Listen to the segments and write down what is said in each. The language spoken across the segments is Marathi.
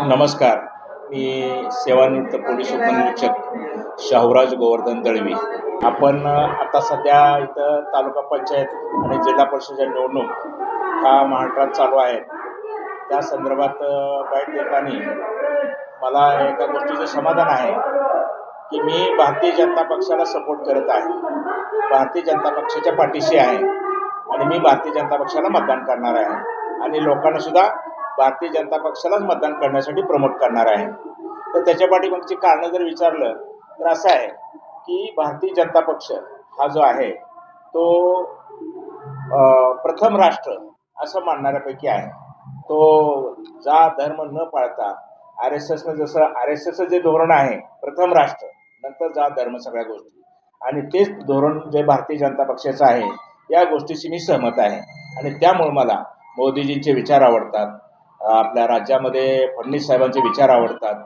नमस्कार. मी सेवानिवृत्त पोलीस उपनिरीक्षक शाहूराज गोवर्धन दळवी. आपण आता सध्या इथं तालुका पंचायत आणि जिल्हा परिषदेच्या निवडणूक हा महाराष्ट्रात चालू आहेत त्या संदर्भात बाईट देताना मला एका गोष्टीचं समाधान आहे की मी भारतीय जनता पक्षाला सपोर्ट करत आहे. भारतीय जनता पक्षाच्या पाठीशी आहे आणि मी भारतीय जनता पक्षाला मतदान करणार आहे. आणि लोकांनासुद्धा भारतीय जनता पक्षालाच मतदान करण्यासाठी प्रमोट करणार आहे. तर त्याच्या पाठीमागची कारणं जर विचारलं तर असं आहे की भारतीय जनता पक्ष हा जो आहे तो प्रथम राष्ट्र असं मानणाऱ्यापैकी आहे. तो जा धर्म न पाळता आर एस एसनं जसं आर एस एसचं जे धोरण आहे प्रथम राष्ट्र नंतर जा धर्म सगळ्या गोष्टी. आणि तेच धोरण जे भारतीय जनता पक्षाचं आहे या गोष्टीशी मी सहमत आहे. आणि त्यामुळे मला मोदीजींचे विचार आवडतात. आपल्या राज्यामध्ये फडणवीस साहेबांचे विचार आवडतात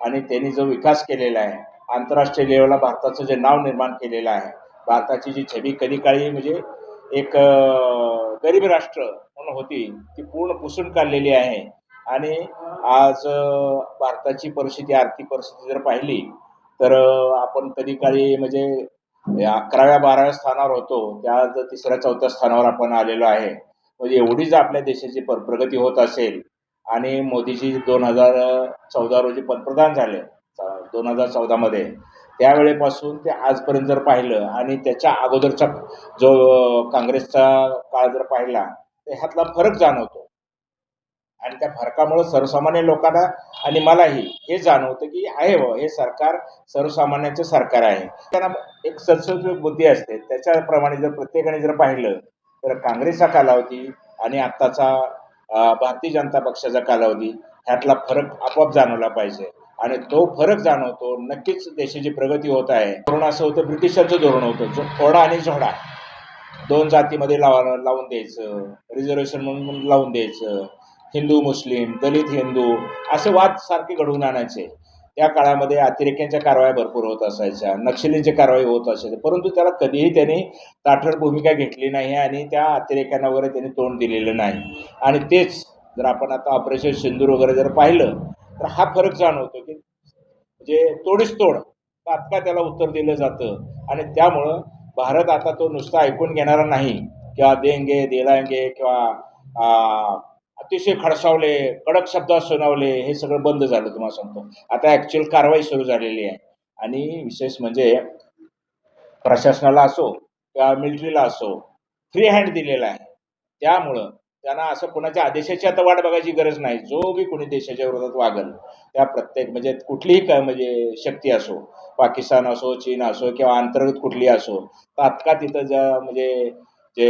आणि त्यांनी जो विकास केलेला आहे आंतरराष्ट्रीय लेवलला भारताचं जे नाव निर्माण केलेलं आहे भारताची जी छबी कधी काळी म्हणजे एक गरीब राष्ट्र म्हणून होती ती पूर्ण पुसून काढलेली आहे. आणि आज भारताची परिस्थिती आर्थिक परिस्थिती जर पाहिली तर आपण कधी काळी म्हणजे अकराव्या बाराव्या स्थानावर होतो त्या आज तिसऱ्या चौथ्या स्थानावर आपण आलेलो आहे. म्हणजे एवढी जर आपल्या देशाची प्र प्रगती होत असेल आणि मोदीजी दोन हजार चौदा रोजी पंतप्रधान झाले दोन हजार चौदामध्ये त्यावेळेपासून ते आजपर्यंत जर पाहिलं आणि त्याच्या अगोदरचा जो काँग्रेसचा काळ जर पाहिला तर ह्यातला फरक जाणवतो. आणि त्या फरकामुळं सर्वसामान्य लोकांना आणि मलाही हे जाणवतं की आहे बाबा हे सरकार सर्वसामान्याचं सरकार आहे. त्यांना एक सदस्यत्व बुद्धी असते. त्याच्याप्रमाणे जर प्रत्येकाने जर पाहिलं तर काँग्रेसचा कालावधी आणि आत्ताचा भारतीय जनता पक्षाचा कालावधी ह्यातला फरक आपोआप जाणवला पाहिजे. आणि तो फरक जाणवतो नक्कीच देशाची प्रगती होत आहे. धोरण असं होतं ब्रिटिशांचं धोरण होतं. जो ओढा आणि झोडा. दोन जातीमध्ये लावा लावून द्यायचं. रिझर्वेशन म्हणून लावून द्यायचं. हिंदू मुस्लिम दलित हिंदू असे वाद सारखे घडवून आणायचे. त्या काळामध्ये अतिरेक्यांच्या कारवाया भरपूर होत असायच्या नक्षलींची कारवाई होत असायची. परंतु त्याला कधीही त्यांनी ताठर भूमिका घेतली नाही आणि त्या अतिरेक्यांना वगैरे त्यांनी तोंड दिलेलं नाही. आणि तेच जर आपण आता ऑपरेशन सिंदूर वगैरे जर पाहिलं तर हा फरक जाणवतो की म्हणजे तोडीस तोड तात्काळ त्याला उत्तर दिलं जातं. आणि त्यामुळं भारत आता तो नुसता ऐकून घेणारा नाही किंवा देंगे दिलांगे किंवा अतिशय खडसावले कडक शब्दात सुनावले हे सगळं बंद झालं तुम्हाला सांगतो. आता ॲक्च्युअल कारवाई सुरू झालेली आहे. आणि विशेष म्हणजे प्रशासनाला असो किंवा मिलिटरीला असो फ्री हँड दिलेला आहे. त्यामुळं त्यांना असं कोणाच्या आदेशाची आता वाट बघायची गरज नाही. जो बी कोणी देशाच्या विरोधात वागल त्या प्रत्येक म्हणजे कुठलीही काय म्हणजे शक्ती असो पाकिस्तान असो चीन असो किंवा अंतर्गत कुठली असो तात्काळ तिथं ज्या म्हणजे जे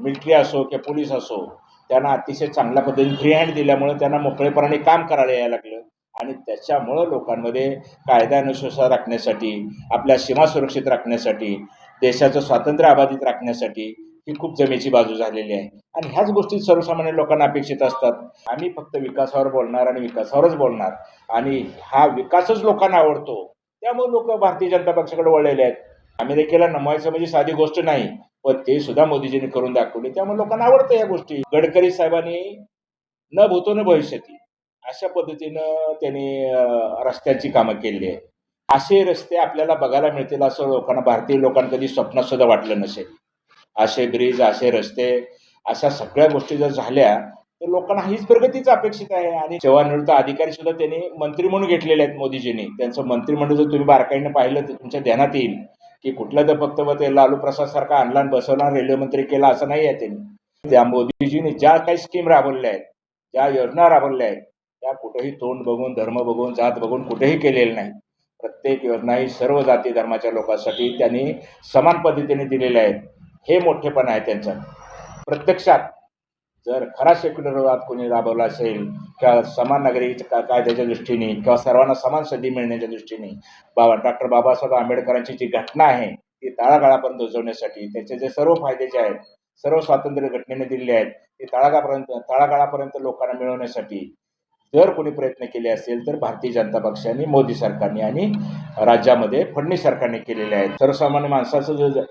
मिलिटरी असो किंवा पोलीस असो त्यांना अतिशय चांगल्या पद्धतीने फ्री हँड दिल्यामुळं त्यांना मोकळेपणाने काम करायला यायला लागलं. आणि त्याच्यामुळं लोकांमध्ये कायदा अनुशासन राखण्यासाठी आपल्या सीमा सुरक्षित राखण्यासाठी देशाचं स्वातंत्र्य अबाधित राखण्यासाठी ही खूप जमेची बाजू झालेली आहे. आणि ह्याच गोष्टी सर्वसामान्य लोकांना अपेक्षित असतात. आम्ही फक्त विकासावर बोलणार आणि विकासावरच बोलणार. आणि हा विकासच लोकांना आवडतो. त्यामुळे लोक भारतीय जनता पक्षाकडे वळलेले आहेत. अमेरिकेला नमवायचं म्हणजे साधी गोष्ट नाही पण ते सुद्धा मोदीजींनी करून दाखवले. त्यामुळे लोकांना आवडतं या गोष्टी. गडकरी साहेबांनी न भूतो न भविष्यती अशा पद्धतीनं त्यांनी रस्त्यांची कामं केली आहे असे रस्ते आपल्याला बघायला मिळतील असं लोकांना भारतीय लोकांना कधी स्वप्नात सुद्धा वाटलं नसेल. असे ब्रिज असे रस्ते अशा सगळ्या गोष्टी जर झाल्या तर लोकांना हीच प्रगतीच अपेक्षित आहे. आणि सेवानिवृत्त अधिकारी सुद्धा त्यांनी मंत्री म्हणून घेतलेले आहेत मोदीजींनी. त्यांचं मंत्रिमंडळ जर तुम्ही बारकाईने पाहिलं तर तुमच्या ध्यानात येईल. की कुठलं तर फक्त मग ते लालू प्रसाद सारखा आणला बसवणार बसवला रेल्वे मंत्री केला असं नाही आहे त्यांनी. त्या मोदीजींनी ज्या काही स्कीम राबवल्या आहेत ज्या योजना राबवल्या आहेत त्या कुठेही तोंड बघून धर्म बघून जात बघून कुठेही केलेलं नाही प्रत्येक योजना ही सर्व जाती धर्माच्या लोकांसाठी त्यांनी समान पद्धतीने दिलेल्या आहेत. हे मोठेपण आहे त्यांचं. प्रत्यक्षात जर खरा सेक्युलरवाद कोणी राबवला असेल किंवा समान नागरिक का कायद्याच्या दृष्टीने किंवा सर्वांना समान संधी मिळण्याच्या दृष्टीने बाबा डॉक्टर बाबासाहेब आंबेडकरांची जी घटना आहे ती तळागाळापर्यंत उजवण्यासाठी त्याचे जे सर्व फायदे जे आहेत सर्व स्वातंत्र्य घटनेने दिले आहेत ते तळागापर्यंत तळागाळापर्यंत लोकांना मिळवण्यासाठी जर कोणी प्रयत्न केले असेल तर भारतीय जनता पक्षाने मोदी सरकारने आणि राज्यामध्ये फडणवीस सरकारने केलेले आहेत. सर्वसामान्य माणसाचं जर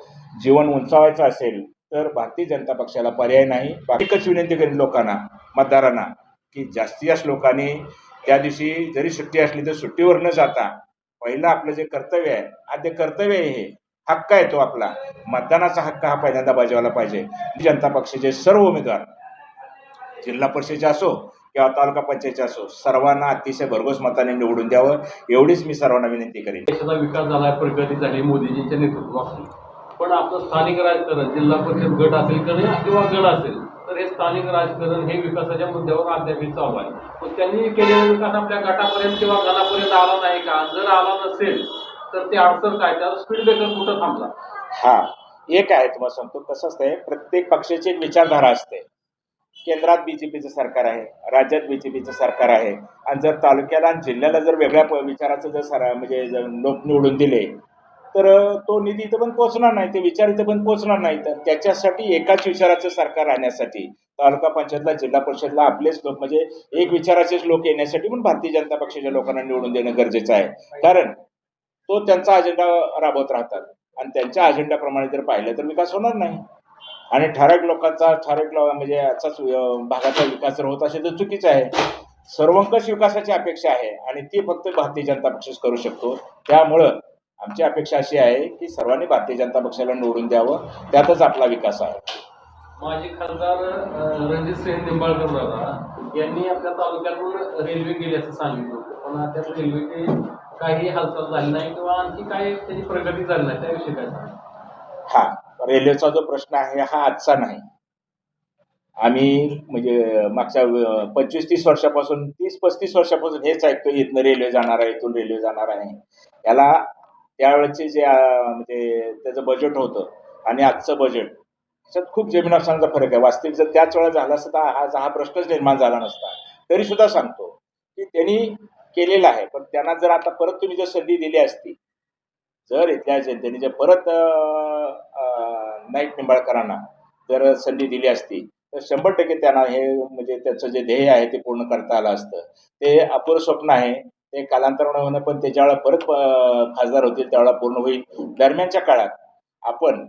जीवन उंचावायचं असेल तर भारतीय जनता पक्षाला पर्याय नाही. एकच विनंती करेन लोकांना मतदारांना की जास्तीत जास्त लोकांनी त्या दिवशी जरी सुट्टी असली तर सुट्टीवर न जाता पहिलं आपलं जे कर्तव्य आहे हा ते कर्तव्य आहे हे हक्क आहे तो आपला. मतदानाचा हक्क हा पहिल्यांदा बजावला पाहिजे. जनता पक्षाचे सर्व उमेदवार जिल्हा परिषदेचे असो किंवा तालुका पंचायतचे असो सर्वांना अतिशय भरघोस मताने निवडून द्यावं एवढीच मी सर्वांना विनंती करेन. देशाचा विकास झाला प्रगती झाली मोदीजींच्या नेतृत्वाखाली. पण आपलं स्थानिक राजकारण जिल्हा परिषद गट असेल किंवा किंवा असेल तर हे स्थानिक राजकारण हे विकासाच्या मुद्द्यावर अद्यापही चालू आहे. पण त्यांनी केलेला विकास आपल्या गटापर्यंत किंवा गणापर्यंत आला नाही का? जर आला नसेल तर ते अडचण काय? त्याला स्पीड ब्रेकर कुठं थांबला? हा एक आहे तुम्हाला सांगतो? कसं असतंय प्रत्येक पक्षाची एक विचारधारा असते. केंद्रात बीजेपीचं सरकार आहे राज्यात बीजेपीचं सरकार आहे. आणि जर तालुक्याला आणि जिल्ह्याला जर वेगळ्या विचाराचं जर सर म्हणजे जर लोक निवडून दिले तर तो निधी इथं पण पोहोचणार नाही. ते विचार इथं पण पोहोचणार नाही. तर त्याच्यासाठी एकाच विचाराचं सरकार राहण्यासाठी तालुका पंचायतला जिल्हा परिषदला आपलेच लोक म्हणजे एक विचाराचेच लोक येण्यासाठी पण भारतीय जनता पक्षाच्या लोकांना निवडून देणं गरजेचं आहे. कारण तो त्यांचा अजेंडा राबवत राहतात. आणि त्यांच्या अजेंड्याप्रमाणे जर पाहिलं तर विकास होणार नाही. आणि ठराविक लोकांचा ठराविक म्हणजे याचाच भागाचा विकास जर होत असेल तर चुकीचं आहे. सर्वंकष विकासाची अपेक्षा आहे. आणि ती फक्त भारतीय जनता पक्षच करू शकतो. त्यामुळं आमची अपेक्षा अशी आहे की सर्वांनी भारतीय जनता पक्षाला निवडून द्यावं. त्यातच आपला विकास आहे. माजी खासदार अं, रणजितसिंह निंबाळकर दादा यांनी आपल्या तालुक्यातून रेल्वे गेली असं सांगितलं पण त्या रेल्वेची काही हालचाल झाली नाही किंवा आणखी काही त्याची प्रगती झाली नाही त्याविषयी काय हा रेल्वेचा जो प्रश्न आहे हा आजचा नाही. आम्ही म्हणजे मागच्या पंचवीस तीस वर्षापासून तीस पस्तीस वर्षापासून हेच ऐकतो इथनं रेल्वे जाणार आहे इथून रेल्वे जाणार आहे. याला त्यावेळेचे जे म्हणजे त्याचं बजेट होतं आणि आजचं बजेट त्याच्यात खूप जमीन आसमानाचा फरक आहे. वास्तविक जर त्याच वेळा झाला असता आज हा प्रश्नच निर्माण झाला नसता. तरी सुद्धा सांगतो की त्यांनी केलेलं आहे. पण त्यांना जर आता परत तुम्ही जर संधी दिली असती जर इथल्या जनतेने जर परत नाईक निंबाळकरांना जर संधी दिली असती तर शंभर टक्के त्यांना हे म्हणजे त्याचं जे ध्येय आहे ते पूर्ण करता आलं असतं. ते अपुरं स्वप्न आहे. ते कालांतरानं होणं पण त्याच्या परत खासदार होतील त्यावेळेला पूर्ण होईल. दरम्यानच्या काळात आपण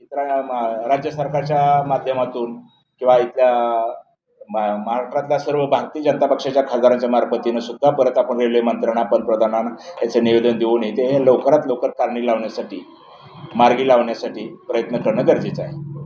इतर मा- राज्य सरकारच्या माध्यमातून किंवा इथल्या मा- महाराष्ट्रातल्या सर्व भारतीय जनता पक्षाच्या खासदारांच्या मार्फतीनं सुद्धा परत आपण रेल्वे मंत्र्यांना पंतप्रधानांना याचं निवेदन देऊन येते हे लवकरात लवकर कारणी लावण्यासाठी मार्गी लावण्यासाठी प्रयत्न करणं गरजेचं आहे.